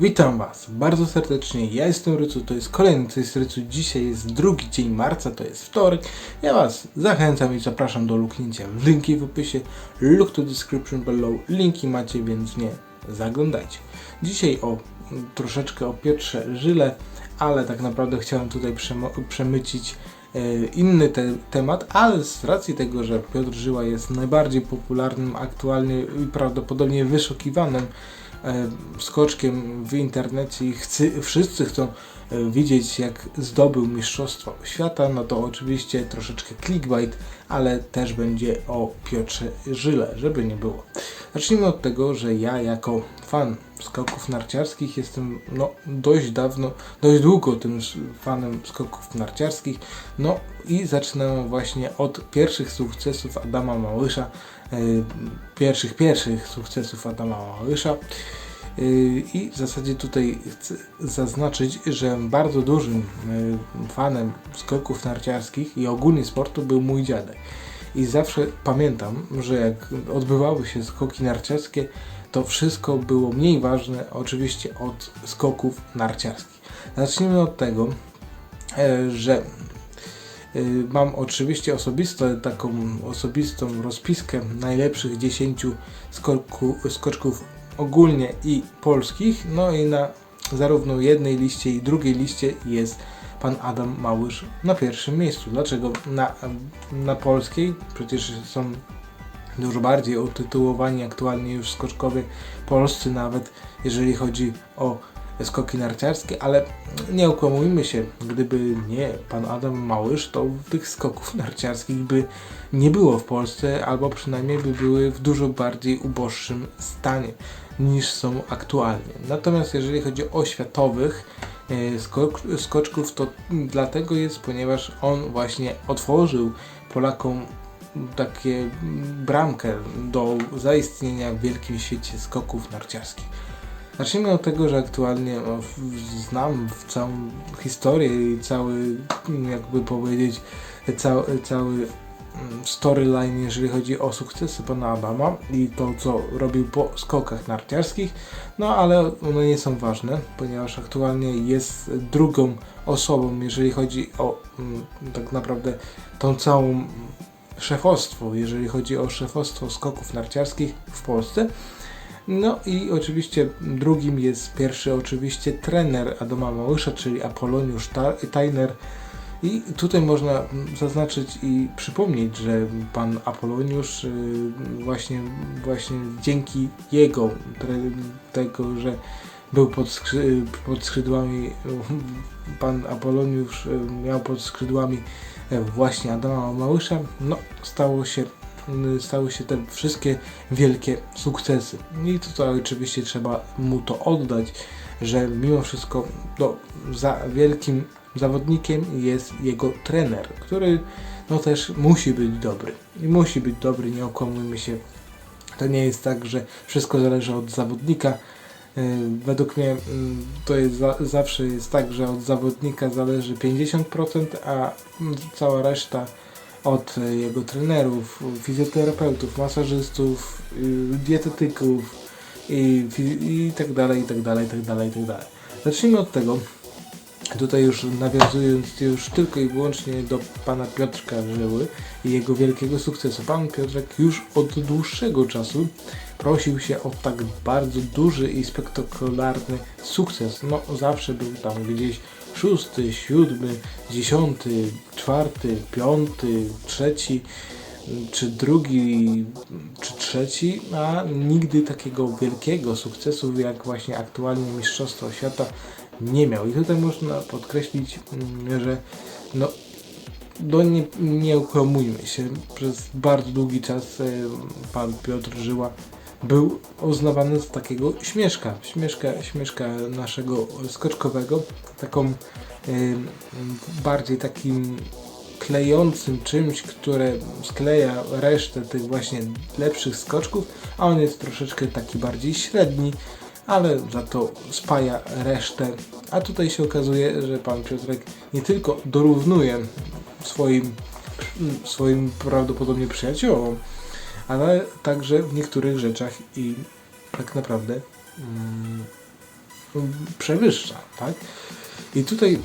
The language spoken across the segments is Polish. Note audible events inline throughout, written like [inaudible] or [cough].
Witam Was bardzo serdecznie, ja jestem Rycu, to jest kolejny Co jest Rycu, dzisiaj jest drugi dzień marca, to jest wtorek. Ja Was zachęcam i zapraszam do luknięcia. W linki w opisie, look to description below, linki macie, więc nie zaglądajcie. Dzisiaj o troszeczkę o Piotrze Żyle, ale tak naprawdę chciałem tutaj przemycić e, inny te, temat, ale z racji tego, że Piotr Żyła jest najbardziej popularnym aktualnie i prawdopodobnie wyszukiwanym skoczkiem w internecie i chcy, wszyscy chcą e, widzieć jak zdobył Mistrzostwo Świata, no to oczywiście troszeczkę clickbait, ale też będzie o Piotrze Żyle, żeby nie było. Zacznijmy od tego, że ja jako fan skoków narciarskich jestem no, dość dawno, dość długo tym fanem skoków narciarskich, no i zaczynam właśnie od pierwszych sukcesów Adama Małysza, e, pierwszych, pierwszych sukcesów Adama Małysza. Yy, I w zasadzie tutaj chcę zaznaczyć, że bardzo dużym yy, fanem skoków narciarskich i ogólnie sportu był mój dziadek. I zawsze pamiętam, że jak odbywały się skoki narciarskie, to wszystko było mniej ważne oczywiście od skoków narciarskich. Zacznijmy od tego, e, że y, mam oczywiście osobiste, taką osobistą rozpiskę najlepszych 10 skoku, skoczków ogólnie i polskich. No i na zarówno jednej liście i drugiej liście jest pan Adam Małysz na pierwszym miejscu. Dlaczego na, na polskiej? Przecież są dużo bardziej utytułowani aktualnie już skoczkowie polscy nawet, jeżeli chodzi o skoki narciarskie, ale nie okłamujmy się, gdyby nie pan Adam Małysz, to tych skoków narciarskich by nie było w Polsce, albo przynajmniej by były w dużo bardziej uboższym stanie niż są aktualnie. Natomiast jeżeli chodzi o światowych e, skoczków, to dlatego jest, ponieważ on właśnie otworzył Polakom takie bramkę do zaistnienia w wielkim świecie skoków narciarskich. Zacznijmy od tego, że aktualnie no, znam całą historię i cały, jakby powiedzieć, cały, cały storyline, jeżeli chodzi o sukcesy pana Adama i to, co robił po skokach narciarskich, no ale one nie są ważne, ponieważ aktualnie jest drugą osobą, jeżeli chodzi o mm, tak naprawdę tą całą szefostwo, jeżeli chodzi o szefostwo skoków narciarskich w Polsce. No i oczywiście drugim jest pierwszy oczywiście trener Adama Małysza, czyli Apoloniusz Ta- Tajner. I tutaj można mm, zaznaczyć i przypomnieć, że pan Apoloniusz y, właśnie, właśnie dzięki jego tego, że był pod, skrzy- pod skrzydłami, [laughs] pan Apoloniusz y, miał pod skrzydłami e, właśnie Adama Małysza, no stało się y, stały się te wszystkie wielkie sukcesy. I tutaj oczywiście trzeba mu to oddać, że mimo wszystko no, za wielkim zawodnikiem jest jego trener, który no też musi być dobry. I musi być dobry, nie okłamujmy się. To nie jest tak, że wszystko zależy od zawodnika. Y, Według mnie mm, to jest za, zawsze jest tak, że od zawodnika zależy 50%, a mm, cała reszta od y, jego trenerów, fizjoterapeutów, masażystów, y, dietetyków i, i tak dalej, i tak dalej, i tak dalej, i tak dalej. Zacznijmy od tego, tutaj już nawiązując już tylko i wyłącznie do pana Piotrka Żyły i jego wielkiego sukcesu. Pan Piotrek już od dłuższego czasu prosił się o tak bardzo duży i spektakularny sukces. No zawsze był tam gdzieś szósty, siódmy, dziesiąty, czwarty, piąty, trzeci czy drugi, czy trzeci, a nigdy takiego wielkiego sukcesu jak właśnie aktualnie Mistrzostwo Świata nie miał. I tutaj można podkreślić, mm, że no, no nie, nie się, przez bardzo długi czas e, pan Piotr Żyła był uznawany za takiego śmieszka, śmieszka, śmieszka naszego skoczkowego, taką e, bardziej takim klejącym czymś, które skleja resztę tych właśnie lepszych skoczków, a on jest troszeczkę taki bardziej średni, ale za to spaja resztę. A tutaj się okazuje, że pan Piotrek nie tylko dorównuje swoim, swoim prawdopodobnie przyjaciołom, ale także w niektórych rzeczach i tak naprawdę mm, przewyższa, tak? I tutaj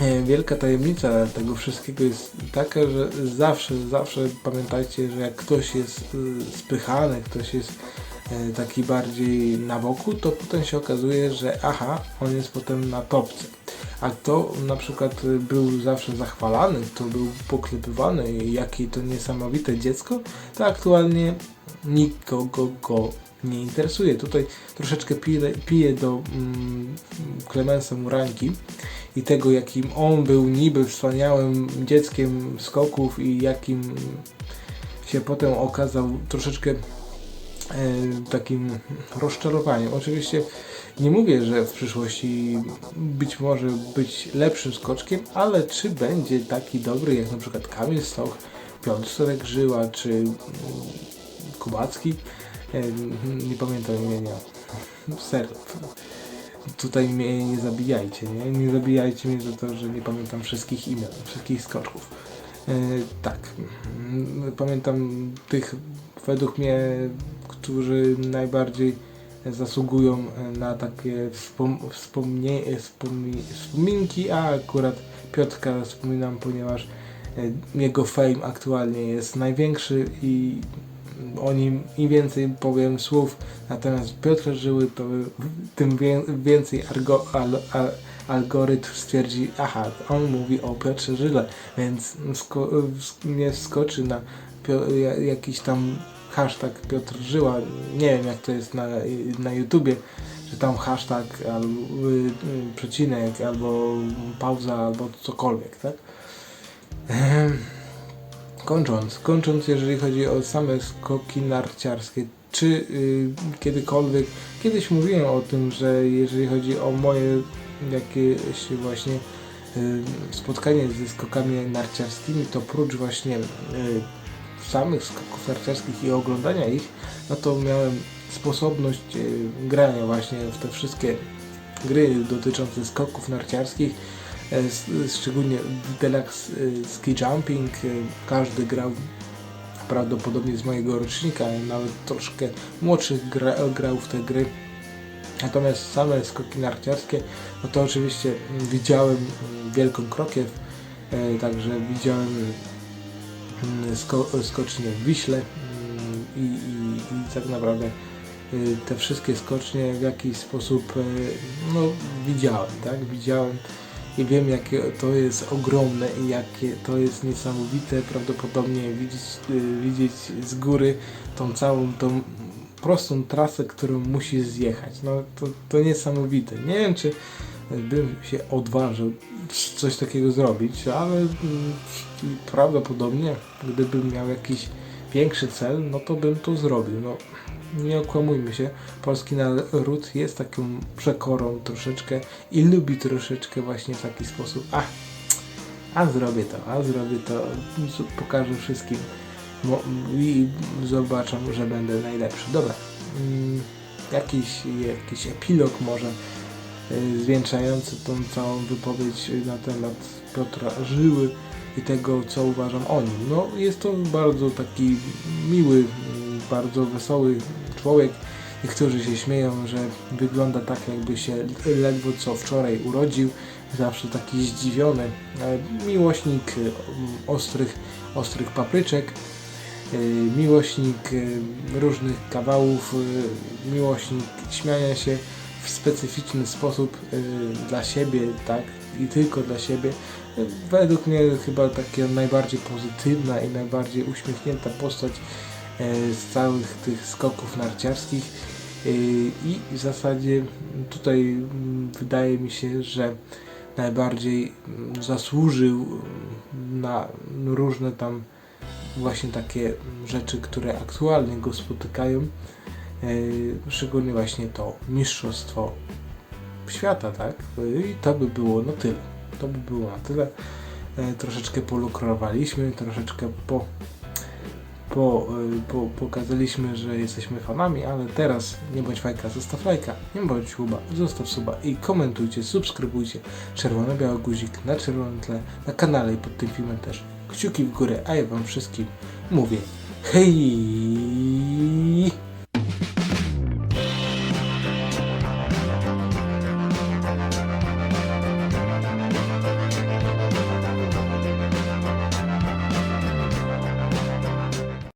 e, wielka tajemnica tego wszystkiego jest taka, że zawsze, zawsze pamiętajcie, że jak ktoś jest y, spychany, ktoś jest taki bardziej na boku, to potem się okazuje, że aha, on jest potem na topce. A kto na przykład y, był zawsze zachwalany, kto był poklepywany, jakie to niesamowite dziecko, to aktualnie nikogo go nie interesuje. Tutaj troszeczkę piję, piję do mm, Clemensa Murańki i tego, jakim on był niby wspaniałym dzieckiem skoków i jakim się potem okazał troszeczkę e, takim rozczarowaniem. Oczywiście nie mówię, że w przyszłości być może być lepszym skoczkiem, ale czy będzie taki dobry jak na przykład Kamil Stoch, Piotr Sorek Żyła czy mm, Kubacki? E, Nie pamiętam imienia. [laughs] Serio. Tutaj mnie nie zabijajcie, nie? Nie zabijajcie mnie za to, że nie pamiętam wszystkich imion, wszystkich skoczków. E, tak. Mm, Pamiętam tych według mnie, którzy najbardziej zasługują na takie wspom wspomnie wspomni wspominki, a akurat Piotrka wspominam, ponieważ e, jego fame aktualnie jest największy i o nim im więcej powiem słów. Natomiast Piotra Żyły, to tym wię więcej argo, al, al, algorytm stwierdzi, aha, on mówi o Piotrze Żyle, więc sko nie wskoczy na jakiś tam hashtag Piotr Żyła, nie wiem jak to jest na, na YouTubie, że tam hashtag albo y, y, przecinek, albo pauza, albo cokolwiek, tak? Ehem. Kończąc, kończąc, jeżeli chodzi o same skoki narciarskie, czy y, kiedykolwiek, kiedyś mówiłem o tym, że jeżeli chodzi o moje jakieś właśnie y, spotkanie ze skokami narciarskimi, to prócz właśnie y, samych skoków narciarskich i oglądania ich, no to miałem sposobność y, grania właśnie w te wszystkie gry dotyczące skoków narciarskich, e, szczególnie Deluxe e, Ski Jumping. e, Każdy grał prawdopodobnie z mojego rocznika, nawet troszkę młodszych gra, grał w te gry. Natomiast same skoki narciarskie, no to oczywiście widziałem Wielką Krokiew, e, także widziałem sko, skocznie w Wiśle mm, i, i, i tak naprawdę y, te wszystkie skocznie w jakiś sposób y, no, widziałem, tak? Widziałem i wiem jakie to jest ogromne i jakie to jest niesamowite prawdopodobnie widzieć, y, widzieć z góry tą całą tą prostą trasę, którą musi zjechać. No to, to niesamowite. Nie wiem czy bym się odważył coś takiego zrobić, ale mm, prawdopodobnie gdybym miał jakiś większy cel, no to bym to zrobił. No, nie okłamujmy się, polski naród jest taką przekorą troszeczkę i lubi troszeczkę właśnie w taki sposób, a, a zrobię to, a zrobię to, pokażę wszystkim i zobaczą, że będę najlepszy. Dobra, mm, jakiś, jakiś epilog może zwieńczający tą całą wypowiedź na temat Piotra Żyły i tego, co uważam o nim. No, jest to bardzo taki miły, bardzo wesoły człowiek. Niektórzy się śmieją, że wygląda tak, jakby się ledwo co wczoraj urodził. Zawsze taki zdziwiony. ale Miłośnik y, ostrych, ostrych papryczek. y, Miłośnik różnych kawałów, miłośnik śmiania się w specyficzny sposób y, dla siebie, tak, i tylko dla siebie. Według mnie chyba taka najbardziej pozytywna i najbardziej uśmiechnięta postać y, z całych tych skoków narciarskich. Y, I w zasadzie tutaj mm, wydaje mi się, że najbardziej mm, zasłużył mm, na różne tam właśnie takie rzeczy, które aktualnie go spotykają. Yy, szczególnie właśnie to mistrzostwo świata, tak? I to by było na tyle. To by było na tyle. Yy, troszeczkę polukrowaliśmy, troszeczkę po, po, yy, po, pokazaliśmy, że jesteśmy fanami, ale teraz nie bądź fajka, zostaw lajka, nie bądź chuba, zostaw suba i komentujcie, subskrybujcie. Czerwony-biały guzik na czerwonym tle, na kanale i pod tym filmem też. Kciuki w górę, a ja wam wszystkim mówię hej!